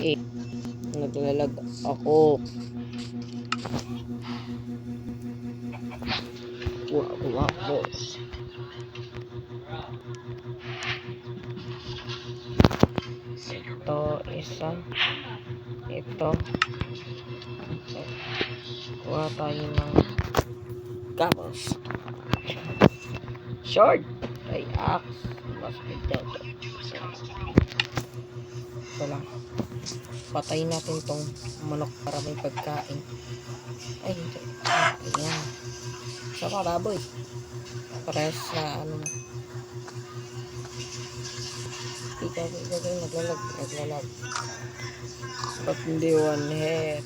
Eh, naglalag ako. Wow, wow, boss. Ito, isa. Ito. Kuha tayo ng gamos. Short. Ay, axe. Basket daw. Ito lang. Patayin natin tong manok para may pagkain. Ay. Ah, Ayan. Sa baboy. Parehas sa ano. Ikaw, ikaw, ikaw, naglalag, naglalag. Ba't hindi one hit?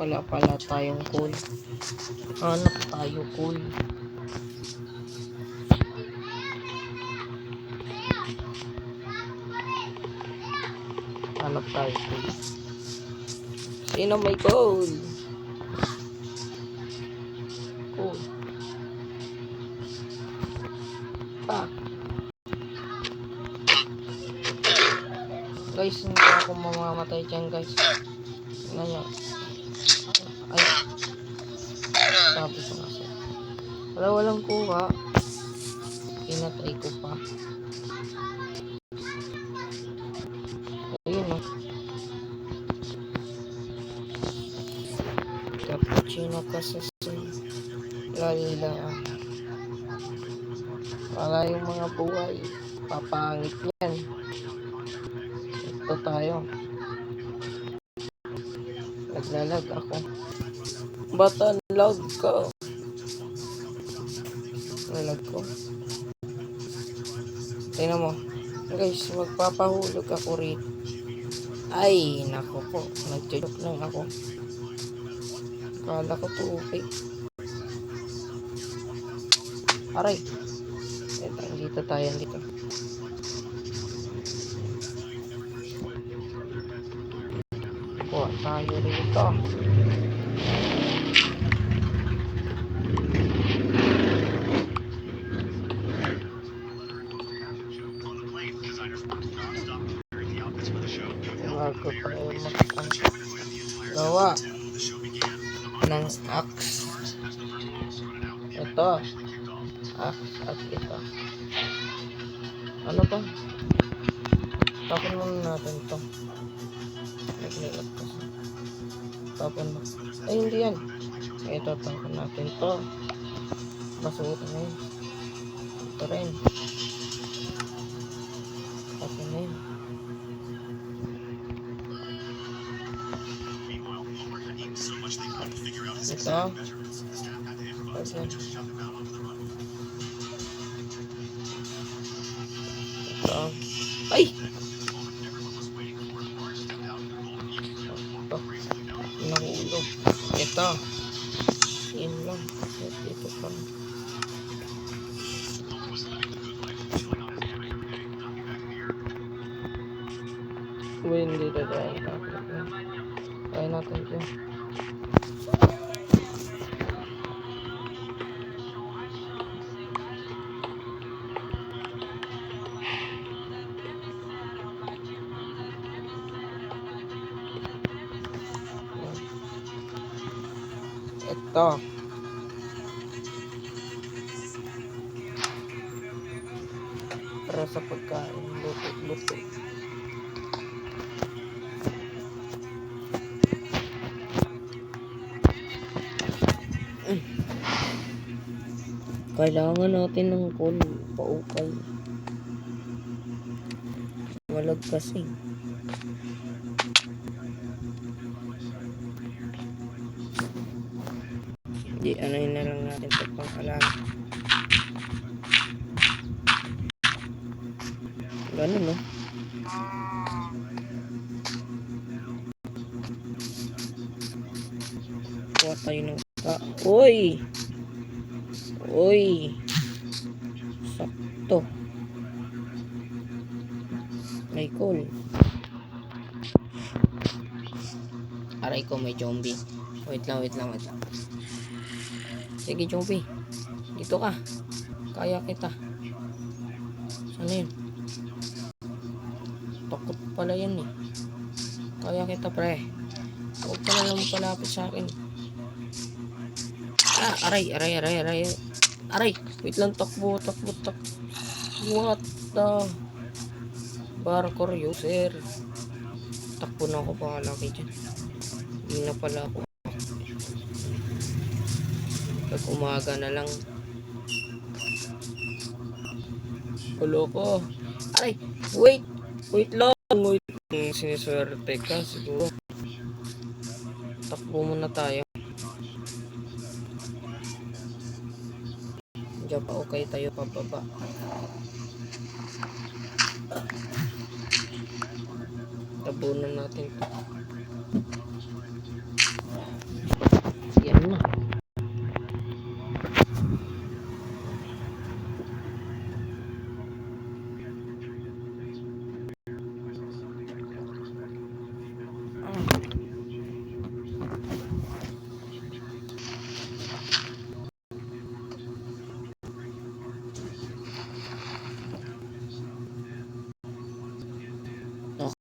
Wala pala tayong cool. Hanap tayo cool. Hanap tayo cool. Sino may cool? Cool. Ah. Guys, hindi ako mamamatay dyan guys. Ngayon. Ay. Ko nga sa'yo. Wala walang kuha. Pinatay ko pa. Ayun oh. Cappuccino kasi sa lalila. Para yung mga buhay. Papangit yan. Ito tayo. Naglalag ako. Ba't ang loud ko? Lalag ko. Tingnan mo. Guys, magpapahulog ako rin. Ay, nako po. Nagjojoke lang ako. Kala ko tubig. Aray. Ito, dito tayo dito. Kuha tayo rito. Bago tayo magagawa ng axe. Ito. Axe at ito. Ano ba? Tapon muna natin to. Naglilat kasi. Tapon mo. Ay, hindi yan. Ito, tapon natin to. Basura na yun. Ito rin. Tapon na yun. Ito. Ito. Ito. Yun lang. Ito pa. Hindi na tayo. Ito. Para sa pagkain. Luto-luto. Kailangan natin ng kol paukay. Malag kasi. Di, ano yun na lang natin sa pang-alam. Ganun, no? Kuha tayo ng Ka Uy! Uy! Sakto. May cool. Aray ko, may zombie. Wait lang, wait lang, wait lang. Sige, zombie. Dito ka. Kaya kita. Sana yun? Takot pala yan eh. Kaya kita, pre. Huwag ka lang palapit sa akin. Ah, aray, aray, aray, aray. Aray, wait lang, takbo, takbo, takbo. What the... Barkor user. Takbo na ako bahala kayo dyan. Hindi na pala ako. Pag umaga na lang. Ulo ko. Aray, wait. Wait lang. Wait. Hmm, Siniswerte ka siguro. Takbo muna tayo. Diyan pa okay tayo pababa. Tabunan natin to. Yan na. Okay,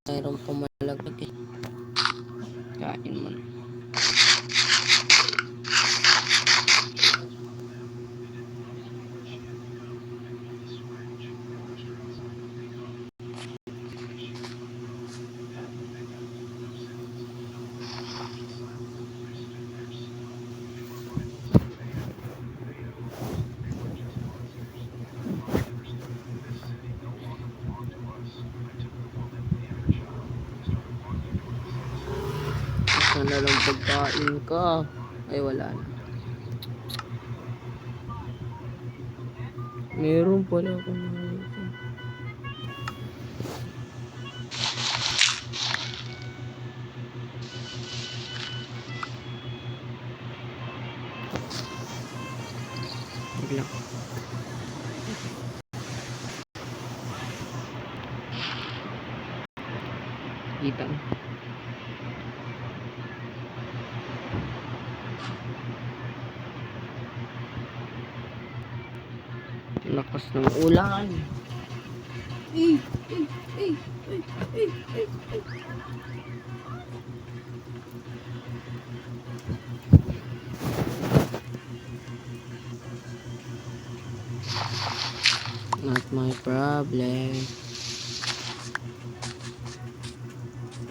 mayroon pumalagag eh. Kain mo na. Isa na lang pagkain ka. Ay, wala na. Meron pala ako nakita. Wait lang. Kita Lakas ng ulan. Not my problem.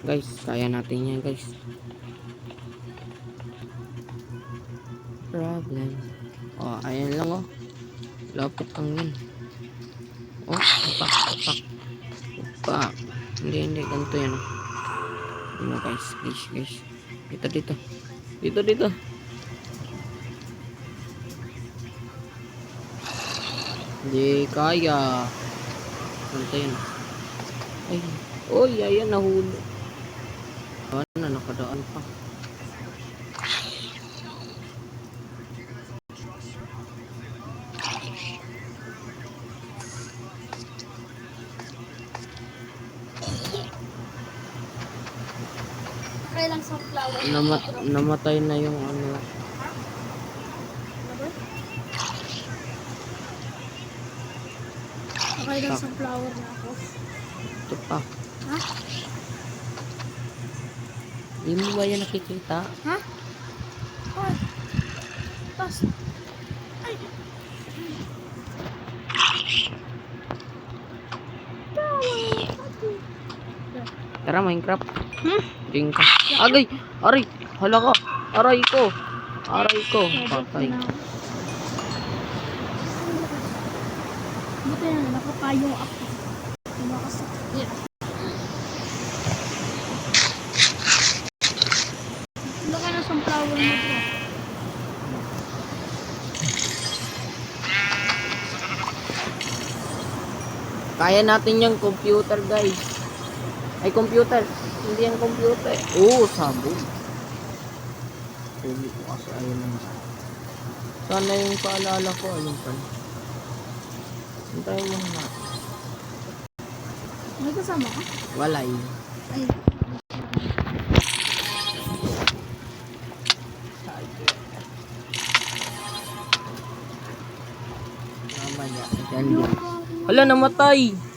Guys, kaya natin yan guys. Problem. Oh, ayan lang oh. Lapit ang yun. Oh, upak, upak. Upak. Hindi, hindi. Ganito yan. Oh. Ano guys, guys, guys. Dito, dito. Dito, dito. Hindi kaya. Ganito yan. Ay. Oy, ayan, nahulog. Ano na, nakadaan pa. Sunflower. Nama namatay na yung ano. Kailang Tak. sunflower na ako. Ito pa. Ha? Di mo ba yan nakikita? Ha? Ay. Tas. Ay. Tara, Minecraft. Hmm? Ding ka. Agay! Aray! Hala ka! Aray ko! Aray ko! Patay. Buti na nakapayong ako. Nakasakit. Na sunflower mo po. Kaya natin yung computer, guys. Ay, computer. Hindi yung computer. Oo, sabog. Sabog ko kasi ayun lang. Sana yung paalala ko, ayun pala. Hintayin mo na. May kasama ka? Wala yun. Ay, Mamaya. Yan yun. Hala, namatay!